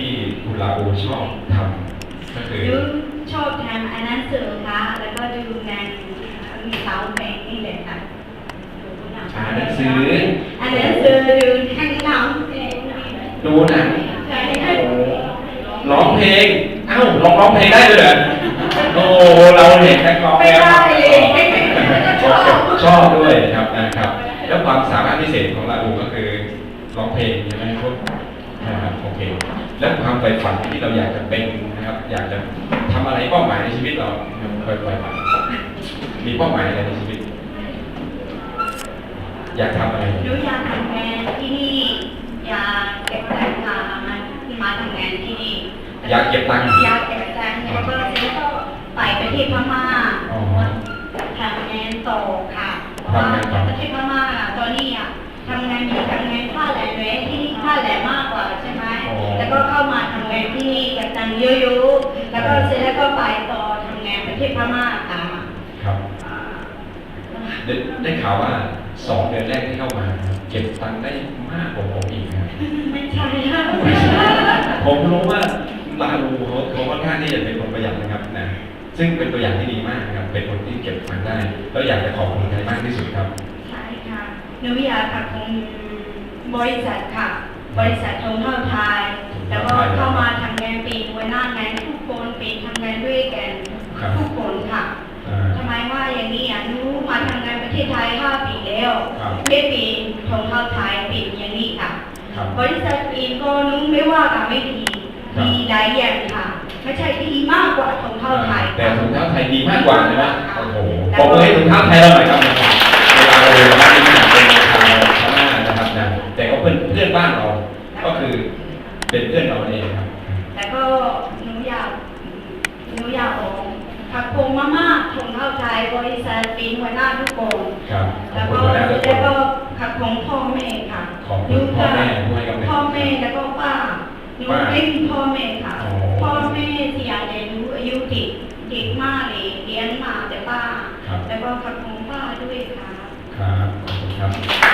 ที่คุณลาโอชอบทำก็คือดูชอบทำอันนั้นเสือค่ะแล้วก็ดูงานมีเสาแบ่งนี่แหละค่ะอ่านหนังสืออันนั้นเสือดูข้างหลังแบ่งดูหนังใช่ค่ะโอ้ร้องเพลงเอ้าร้องร้องเพลงได้ด้วยเหรอโอ้เราเห็นนักร้องไม่แล้วได้เลยชอบชอบด้วยครับนะครับ แล้วความสามารถพิเศษของลาโอก็คือร้องเพลงใช่ไหมครับ นะครับโอเค แล้วความใฝ่ฝันที่เราอยากจะเป็นนะครับ อยากจะทำอะไรเป้าหมายในชีวิตเราเคยใฝ่ฝันมีเป้าหมายอะไรในชีวิต อยากทำอะไรหนูอยากทำงานที่นี่อยากเก็บตังค์ค่ะมามาทำงานที่นี่อยากเก็บตังค์อยากเก็บตังค์แล้วก็แล้วก็ไปประเทศพม่าอ๋อทำงานต่อค่ะเพราะทำว่างานต่อประเทศพม่าอะตอนนี้อะ ก็เข้ามาทำงานที่นี่กับตังค์เยอะๆแล้วก็เสร็จแล้วก็ไปต่อทำงานประเทศพม่าค่ะครับอ่าได้ได้ข่าวว่าสองเดือนแรกที่เข้ามานะครับเก็บตังค์ได้มากกว่าผมอีกนะครับไม่ใช่ค่ะผมรู้ว่าลาลูเขาเขาค่อนข้างที่จะเป็นคนประหยัดนะครับนะซึ่งเป็นตัวอย่างที่ดีมากนะครับ เป็นคนที่เก็บตังค์ได้แล้วอยากจะขอบคุณใครมากที่สุดครับ ใช่ค่ะหนูอยากค่ะคงบริษัทค่ะ บริษัททงเท่าไทย แล้วก็เข้ามาทำงานปีหัวหน้างานทุกคนปีทำงานด้วยกันครับทุกคนค่ะอ่าทำไมว่าอย่างนี้อะหนูมาทำงานประเทศไทย5ปีแล้วครับไม่ปีทงเท่าไทยปีอย่างนี้ค่ะครับบริษัทปีก็หนุไม่ว่าค่ะไม่ดีครับดีหลายอย่างค่ะไม่ใช่ดีมากกว่าทงเท่าไทยแต่ถุงเท้าไทยดีมากกว่าใช่ไหมโอ้โหปรบมือให้ถุงเท้าไทยเราหน่อยครับเวลาเราเรียนบ้านนี้เป็นชาวพม่านะครับนะแต่ก็เพื่อนเพื่อนบ้านเราก็คือ เป็นเพื่อนเราเองครับแล้วก็หนูอยากหนูอยากบอกขับคงมากๆทงเท่าไทยบริษัทปีหัวหน้าทุกคน ครับขอแล้บวคุก็ณหัวหน้าทุกคแล้วนก็ขับของพ่อแม่ค่ะขอบคุณพ่อแม่ด้วยครับพ่อแม่แล้วก็ป้าหนูป้าไม่มีพ่อแม่ค่ะ อ๋อ พ่อแม่เสียแต่หนูอายุเด็กเด็กมากเลยเลี้ยงมาแต่ป้า ครับแล้วก็ขับของป้าด้วยค่ะ ครับขอบคุณครับ